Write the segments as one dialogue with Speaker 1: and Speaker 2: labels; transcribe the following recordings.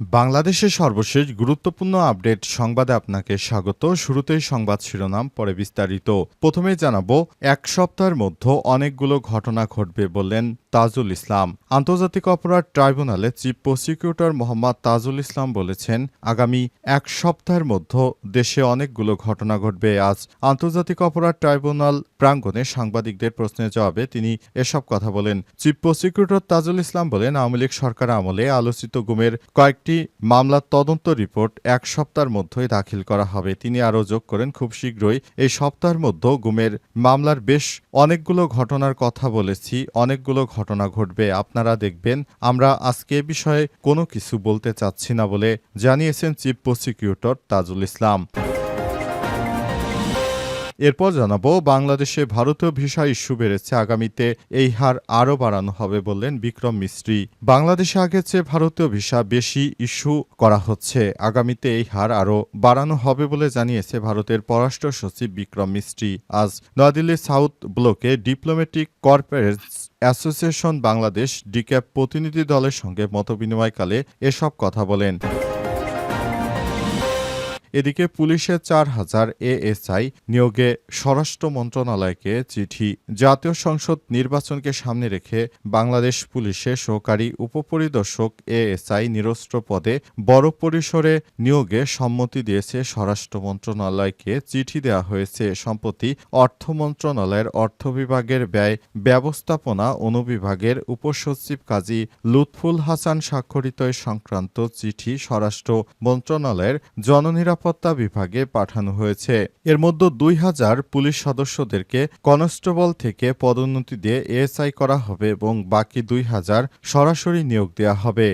Speaker 1: বাংলাদেশের সর্বশেষ গুরুত্বপূর্ণ আপডেট সংবাদে আপনাকে স্বাগত। শুরুতেই সংবাদ শিরোনাম, পরে বিস্তারিত। প্রথমে জানাব, এক সপ্তাহের মধ্যে অনেকগুলো ঘটনা ঘটবে বললেন তাজুল ইসলাম। আন্তর্জাতিক অপরাধ ট্রাইব্যুনালে চিফ প্রসিকিউটর মোহাম্মদ তাজুল ইসলাম বলেছেন, আগামী এক সপ্তাহের মধ্যে দেশে অনেকগুলো ঘটনা ঘটবে। আজ আন্তর্জাতিক অপরাধ ট্রাইব্যুনাল প্রাঙ্গণে সাংবাদিকদের প্রশ্নের জবাবে তিনি এসব কথা বলেন। চিফ প্রসিকিউটর তাজুল ইসলাম বলেন, আওয়ামী লীগ সরকার আমলে আলোচিত গুমের কয়েকটি মামলার তদন্ত রিপোর্ট এক সপ্তাহের মধ্যেই দাখিল করা হবে। তিনি আরও যোগ করেন, খুব শীঘ্রই এই সপ্তাহের মধ্যে গুমের মামলার বেশ অনেকগুলো ঘটনার কথা বলেছি, অনেকগুলো ঘটনা ঘটবে। আপনারা দেখবেন, আমরা আজকে এ বিষয়ে কোনো কিছু বলতে চাচ্ছি না বলে জানিয়েছেন চিফ প্রসিকিউটর তাজুল ইসলাম। এরপর জানাব, বাংলাদেশে ভারতীয় ভিসা ইস্যু বেড়েছে, আগামীতে এই হার আরও বাড়ানো হবে বললেন বিক্রম মিস্ত্রি। বাংলাদেশে আগের চেয়ে ভারতীয় ভিসা বেশি ইস্যু করা হচ্ছে, আগামীতে এই হার আরও বাড়ানো হবে বলে জানিয়েছে ভারতের পররাষ্ট্র সচিব বিক্রম মিস্ত্রি। আজ নয়াদিল্লির সাউথ ব্লকে diplomatic corporates association Bangladesh, DCAB প্রতিনিধি দলের সঙ্গে মতবিনিময়কালে এসব কথা বলেন। এদিকে পুলিশের চার হাজার এএসআই নিয়োগে স্বরাষ্ট্র মন্ত্রণালয়কে চিঠি। জাতীয় সংসদ নির্বাচনকে সামনে রেখে বাংলাদেশ পুলিশের সহকারী উপপরিদর্শক এএসআই নিরস্ত্র পদে বড় পরিসরে নিয়োগে সম্মতি দিয়েছে স্বরাষ্ট্র মন্ত্রণালয়কে। চিঠি দেওয়া হয়েছে সম্প্রতি অর্থ মন্ত্রণালয়ের অর্থ বিভাগের ব্যয় ব্যবস্থাপনা অনুবিভাগের উপসচিব কাজী লুৎফুল হাসান স্বাক্ষরিত সংক্রান্ত চিঠি স্বরাষ্ট্র মন্ত্রণালয়ের জননিরাপত্তা বিভাগে পাঠানো হয়েছে। এর মধ্যে দুই হাজার পুলিশ সদস্যদেরকে কনস্টেবল থেকে পদোন্নতি দিয়ে এএসআই করা হবে এবং বাকি দুই হাজার সরাসরি নিয়োগ দেওয়া হবে।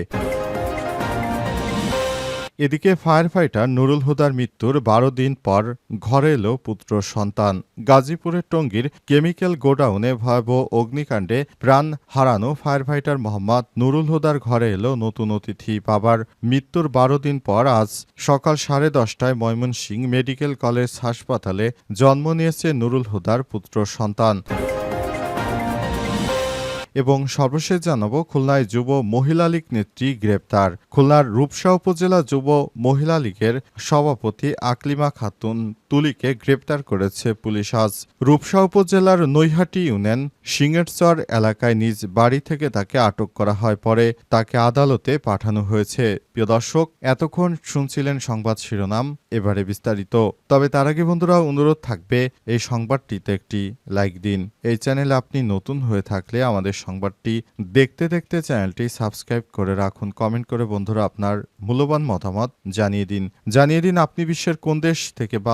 Speaker 1: এদিকে ফায়ার ফাইটার নুরুল হুদার মৃত্যুর বারো দিন পর ঘরে এলো পুত্র সন্তান। গাজীপুরের টঙ্গীর কেমিক্যাল গোডাউনে ভয়াবহ অগ্নিকাণ্ডে প্রাণ হারানো ফায়ার ফাইটার মোহাম্মদ নুরুল হুদার ঘরে এলো নতুন অতিথি বাবার মৃত্যুর বারো দিন পর আজ সকাল সাড়ে দশটায় ময়মনসিংহ মেডিকেল কলেজ হাসপাতালে জন্ম নিয়েছে নুরুল হুদার পুত্র সন্তান। এবং সর্বশেষ জানাব খুলনায় যুব মহিলা লীগ নেত্রী গ্রেপ্তার। খুলনার রূপসা উপজেলা যুব মহিলা লীগের সভাপতি আকলিমা খাতুন তুলিকে গ্রেপ্তার করেছে পুলিশ। আজ রূপসা উপজেলার নৈহাটি ইউনিয়ন সিঙ্গেরচর এলাকায় নিজ বাড়ি থেকে তাকে আটক করা হয়। পরে তাকে আদালতে পাঠানো হয়েছে। প্রিয় দর্শক, এতক্ষণ শুনছিলেন সংবাদ শিরোনাম, এবারে বিস্তারিত। তবে তার আগে বন্ধুরা, অনুরোধ থাকবে এই সংবাদটিতে একটি লাইক দিন। এই চ্যানেলে আপনি নতুন হয়ে থাকলে আমাদের সংবাদটি দেখতে দেখতে চ্যানেলটি সাবস্ক্রাইব করে রাখুন। কমেন্ট করে বন্ধুরা আপনার মূল্যবান মতামত জানিয়ে দিন। জানিয়ে দিন আপনি বিশ্বের কোন দেশ থেকে বা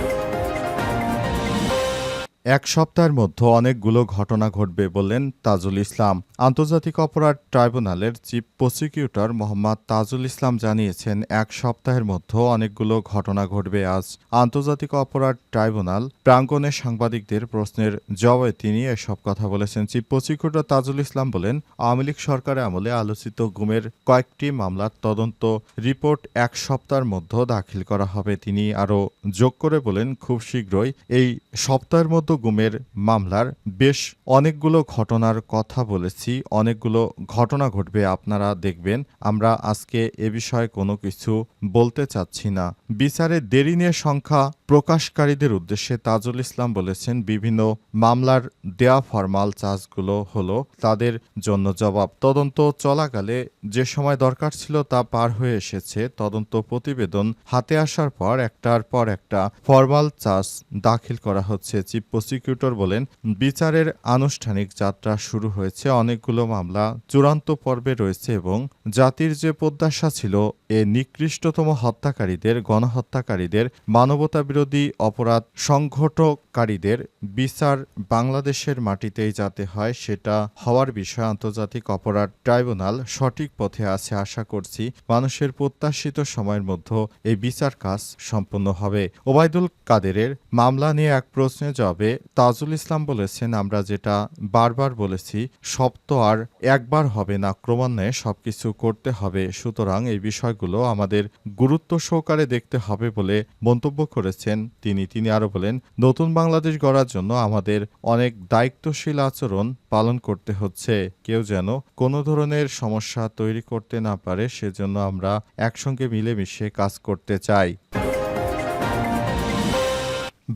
Speaker 1: এক সপ্তাহের মধ্যে অনেকগুলো ঘটনা ঘটবে বললেন তাজুল ইসলাম। আন্তর্জাতিক অপরাধ ট্রাইব্যুনালের চিফ প্রসিকিউটর মোহাম্মদ তাজুল ইসলাম জানিয়েছেন, এক সপ্তাহের মধ্যে অনেকগুলো ঘটনা ঘটবে। আজ আন্তর্জাতিক অপরাধ ট্রাইব্যুনাল প্রাঙ্গণে সাংবাদিকদের প্রশ্নের জবাবে তিনি এসব কথা বলেছেন। চিফ প্রসিকিউটর তাজুল ইসলাম বলেন, আওয়ামী লীগ সরকারের আমলে আলোচিত গুমের কয়েকটি মামলার তদন্ত রিপোর্ট এক সপ্তাহের মধ্যে দাখিল করা হবে। তিনি আরও যোগ করে বলেন, খুব শীঘ্রই এই সপ্তাহের মধ্যে গুমের মামলার বেশ অনেকগুলো ঘটনার কথা বলেছি, অনেকগুলো ঘটনা ঘটবে আপনারা দেখবেন। আমরা আজকে এ বিষয়ে কোনো কিছু বলতে চাচ্ছি না। বিচারে দেরি নিয়ে সংখ্যা প্রকাশকারীদের উদ্দেশ্যে তাজুল ইসলাম বলেছেন, বিভিন্ন মামলার দেয়া ফরমাল চার্জগুলো হলো তাদের জন্য জবাব। তদন্ত চলাকালে যে সময় দরকার ছিল তা পার হয়ে এসেছে। তদন্ত প্রতিবেদন হাতে আসার পর একটার পর একটা ফরমাল চার্জ দাখিল করা হচ্ছে। চিফ প্রসিকিউটর বলেন, বিচারের আনুষ্ঠানিক যাত্রা শুরু হয়েছে। অনেকগুলো মামলা চূড়ান্ত পর্বে রয়েছে এবং জাতির যে প্রত্যাশা ছিল এ নিকৃষ্টতম হত্যাকারীদের, গণহত্যাকারীদের মানবতা বিরোধী অপরাধ সংঘটকারীদের বিচার বাংলাদেশের মাটিতেই যাতে হয় সেটা হওয়ার বিষয়ে আন্তর্জাতিক অপরাধ ট্রাইব্যুনাল সঠিক পথে আছে আশা করছি। মানুষের প্রত্যাশিত সময়ের মধ্যে এই বিচার কাজ সম্পন্ন হবে। ওবায়দুল কাদেরের মামলা নিয়ে এক প্রশ্নে জবাবে, তাজুল ইসলাম বলেছেন, আমরা যেটা বারবার বলেছি, সব তো আর একবার হবে না, ক্রমান্বয়ে সবকিছু করতে হবে। সুতরাং এই বিষয়গুলো বিষয়গুলো আমাদের গুরুত্ব সহকারে দেখতে হবে বলে মন্তব্য করেছেন। তিনি তিনি আরও বলেন, নতুন বাংলাদেশ গড়ার জন্য আমাদের অনেক দায়িত্বশীল আচরণ পালন করতে হচ্ছে। কেউ যেন কোনো ধরনের সমস্যা তৈরি করতে না পারে, সেজন্য আমরা একসঙ্গে মিলেমিশে কাজ করতে চাই।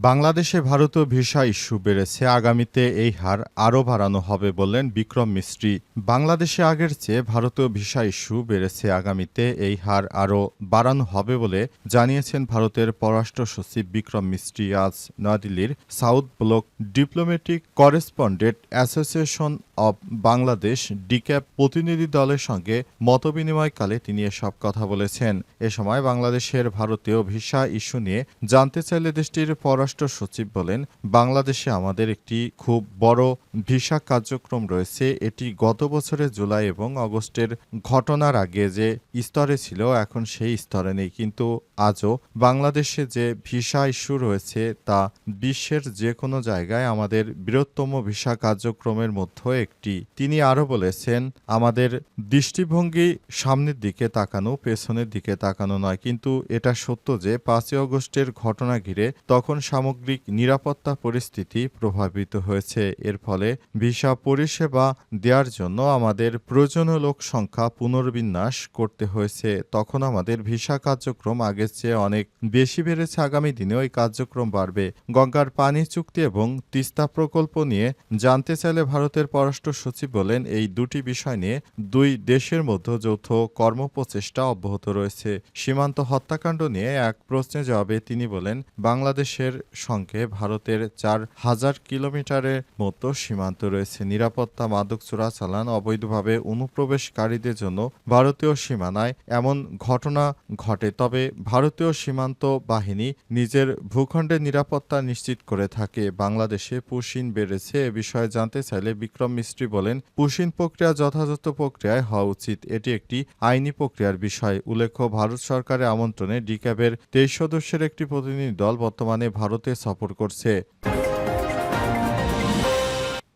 Speaker 1: বাংলাদেশে ভারতীয় ভিসা ইস্যু বেড়েছে। আগামীতে এই হার আরও বাড়ানো হবে বললেন বিক্রম মিস্ত্রি। বাংলাদেশে আগের চেয়ে ভারতীয় ভিসা ইস্যু বেড়েছে। আগামীতে এই হার আরও বাড়ানো হবে বলে জানিয়েছেন ভারতের পররাষ্ট্র সচিব বিক্রম মিস্ত্রি। আজ নয়াদিল্লির south block diplomatic correspondent association of Bangladesh DCAB প্রতিনিধি দলের সঙ্গে মতবিনিময়কালে তিনি এসব কথা বলেছেন। এ সময় বাংলাদেশের ভারতীয় ভিসা ইস্যু নিয়ে জানতে চাইলে দেশটির পররাষ্ট্র সচিব বলেন, বাংলাদেশে আমাদের একটি খুব বড় ভিসা কার্যক্রম রয়েছে। এটি গত বছরের জুলাই এবং অগস্টের ঘটনার আগে যে স্তরে ছিল, এখন সেই স্তরে নেই। কিন্তু আজও বাংলাদেশে যে ভিসা ইস্যু রয়েছে, তা বিশ্বের যে কোনো জায়গায় আমাদের বৃহত্তম ভিসা কার্যক্রমের মধ্যে একটি। তিনি আরও বলেছেন, আমাদের দৃষ্টিভঙ্গি সামনের দিকে তাকানো, পেছনের দিকে তাকানো নয়। কিন্তু এটা সত্য যে পাঁচই অগস্টের ঘটনা ঘিরে তখন সামগ্রিক নিরাপত্তা পরিস্থিতি প্রভাবিত হয়েছে। এর ফলে ভিসা পরিষেবা দেওয়ার জন্য আমাদের প্রয়োজনীয় লোক সংখ্যা পুনর্বিন্যাস করতে হয়েছে। তখন আমাদের ভিসা কার্যক্রম আগের চেয়ে অনেক বেশি বেড়েছে। আগামী দিনে ওই কার্যক্রম বাড়বে। গঙ্গার পানি চুক্তি এবং তিস্তা প্রকল্প নিয়ে জানতে চাইলে ভারতের পররাষ্ট্র সচিব বলেন, এই দুটি বিষয় নিয়ে দুই দেশের মধ্যে যৌথ কর্মপ্রচেষ্টা অব্যাহত রয়েছে। সীমান্ত হত্যাকাণ্ড নিয়ে এক প্রশ্নের জবাবে তিনি বলেন, বাংলাদেশের সঙ্গে ভারতের চার হাজার কিলোমিটারের মতো সীমান্ত রয়েছে। নিরাপত্তা মাদক চোরাচালান অবৈধভাবে অনুপ্রবেশকারীদের জন্য ভারতীয় সীমানায় এমন ঘটনা ঘটে, তবে ভারতীয় সীমান্ত বাহিনী নিজের ভূখণ্ডের নিরাপত্তা নিশ্চিত করে থাকে। বাংলাদেশে পুশিন বেড়েছে এ বিষয়ে জানতে চাইলে বিক্রম মিস্ত্রি বলেন, পুশিন প্রক্রিয়া যথাযথ প্রক্রিয়ায় হওয়া উচিত। এটি একটি আইনি প্রক্রিয়ার বিষয়। উল্লেখ্য, ভারত সরকারের আমন্ত্রণে ডিক্যাবের তেইশ সদস্যের একটি প্রতিনিধি দল বর্তমানে ভারতে সফর করছে।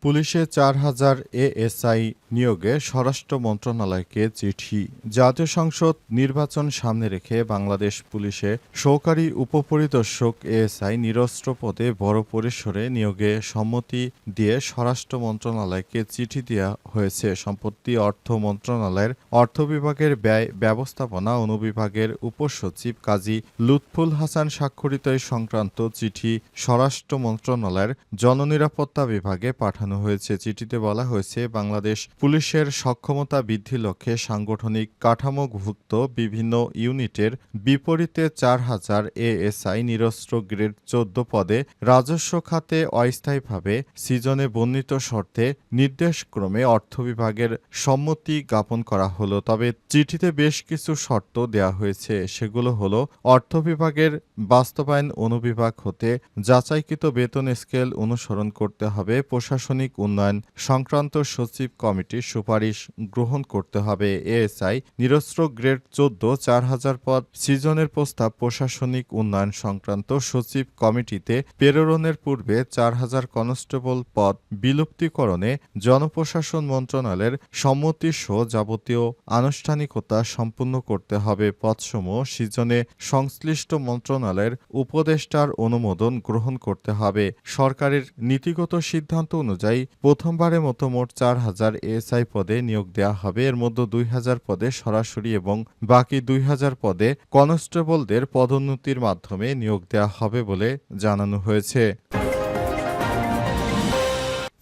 Speaker 1: পুলিশে চার হাজার এএসআই নিয়োগে স্বরাষ্ট্র মন্ত্রণালয়কে চিঠি। জাতীয় সংসদ নির্বাচন সামনে রেখে বাংলাদেশ পুলিশে সহকারী উপপরিদর্শক এএসআই নিরস্ত্র পদে বড় পরিসরে নিয়োগে সম্মতি দিয়ে স্বরাষ্ট্র মন্ত্রণালয়কে চিঠি দেওয়া হয়েছে। সম্পত্তি অর্থ মন্ত্রণালয়ের অর্থ বিভাগের ব্যয় ব্যবস্থাপনা অনুবিভাগের উপসচিব কাজী লুৎফুল হাসান স্বাক্ষরিত সংক্রান্ত চিঠি স্বরাষ্ট্র মন্ত্রণালয়ের জননিরাপত্তা বিভাগে পাঠানো হয়েছে, চিঠিতে বলা হয়েছে, বাংলাদেশ পুলিশের সক্ষমতা বৃদ্ধির লক্ষ্যে সাংগঠনিক কাঠামোভুক্ত বিভিন্ন ইউনিটের বিপরীতে চার হাজার এএসআই নিরস্ত্র গ্রেড চোদ্দ পদে রাজস্ব খাতে অস্থায়ীভাবে সিজনে বর্ণিত শর্তে নির্দেশক্রমে অর্থ বিভাগের সম্মতি জ্ঞাপন করা হলো। তবে চিঠিতে বেশ কিছু শর্ত দেয়া হয়েছে। সেগুলো হলো, অর্থ বিভাগের বাস্তবায়ন অনুবিভাগ হতে যাচাইকৃত বেতন স্কেল অনুসরণ করতে হবে, প্রশাসনিক উন্নয়ন সংক্রান্ত সচিব কমিটির সুপারিশ গ্রহণ করতে হবে। এএসআই নিরস্ত্র গ্রেড চোদ্দ, চার হাজার পদ, সিজনের প্রস্তাব, প্রশাসনিক উন্নয়ন সংক্রান্ত সচিব কমিটিতে প্রেরণের পূর্বে চার হাজার কনস্টেবল পদ বিলুপ্তিকরণে জনপ্রশাসন মন্ত্রণালয়ের সম্মতি সহ যাবতীয় আনুষ্ঠানিকতা সম্পূর্ণ করতে হবে। পদসমূহ সিজনে সংশ্লিষ্ট মন্ত্রণালয়ের উপদেষ্টার অনুমোদন গ্রহণ করতে হবে। সরকারের নীতিগত সিদ্ধান্ত অনুযায়ী প্রথমবারের মতো মোট চার হাজার এএসআই পদে নিয়োগ দেওয়া হবে। এর মধ্যে দুই হাজার পদে সরাসরি এবং বাকি দুই হাজার পদে কনস্টেবলদের পদোন্নতির মাধ্যমে নিয়োগ দেওয়া হবে বলে জানানো হয়েছে।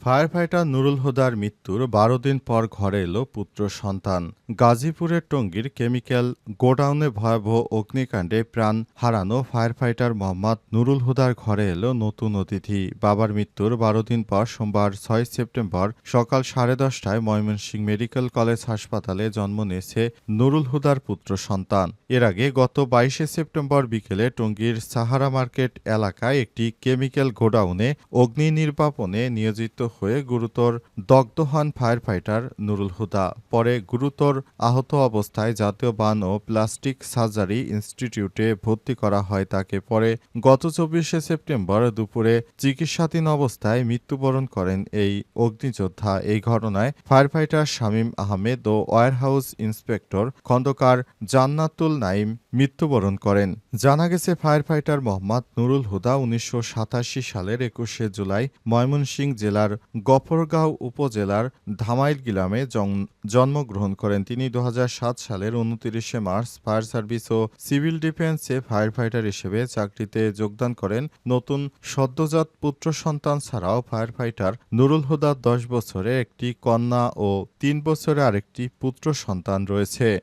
Speaker 1: ফায়ার ফাইটার নুরুল হুদার মৃত্যুর বারো দিন পর ঘরে এলো পুত্র সন্তান। গাজীপুরের টঙ্গীর কেমিক্যাল গোডাউনে ভয়াবহ অগ্নিকাণ্ডে প্রাণ হারানো ফায়ার ফাইটার মোহাম্মদ নুরুল হুদার ঘরে এলো নতুন অতিথি। বাবার মৃত্যুর বারো দিন পর সোমবার ছয় সেপ্টেম্বর সকাল সাড়ে দশটায় ময়মনসিংহ মেডিকেল কলেজ হাসপাতালে জন্ম নিয়েছে নুরুল হুদার পুত্র সন্তান। এর আগে গত বাইশে সেপ্টেম্বর বিকেলে টঙ্গীর সাহারা মার্কেট এলাকায় একটি কেমিক্যাল গোডাউনে অগ্নি নির্বাপনে নিয়োজিত হয়ে গুরুতর দগ্ধ হন ফায়ার ফাইটার নুরুল হুদা। পরে গুরুতর আহত অবস্থায় জাতীয় বান ও প্লাস্টিক সার্জারি ইনস্টিটিউটে ভর্তি করা হয় তাকে। পরে গত চব্বিশে সেপ্টেম্বর দুপুরে চিকিৎসাধীন অবস্থায় মৃত্যুবরণ করেন এই অগ্নিযোদ্ধা। এই ঘটনায় ফায়ার ফাইটার শামীম আহমেদ ও ওয়ারহাউস ইন্সপেক্টর খন্দকার জান্নাতুল নাইম মৃত্যুবরণ করেন। জানা গেছে ফায়ার ফাইটার মোহাম্মদ নুরুল হুদা উনিশশো সাতাশি সালের একুশে জুলাই ময়মনসিংহ জেলার গফরগাঁও উপজেলার ধামাইল জন- জন্মগ্রহণ করেন। তিনি দু হাজার সাত সালের উনত্রিশে মার্চ ফায়ার সার্ভিস ও সিভিল ডিফেন্সে ফায়ার ফাইটার হিসেবে চাকরিতে যোগদান করেন। নতুন সদ্যজাত পুত্র সন্তান ছাড়াও ফায়ার ফাইটার নুরুল হুদার দশ বছরে একটি কন্যা ও তিন বছরে আরেকটি পুত্র সন্তান রয়েছে।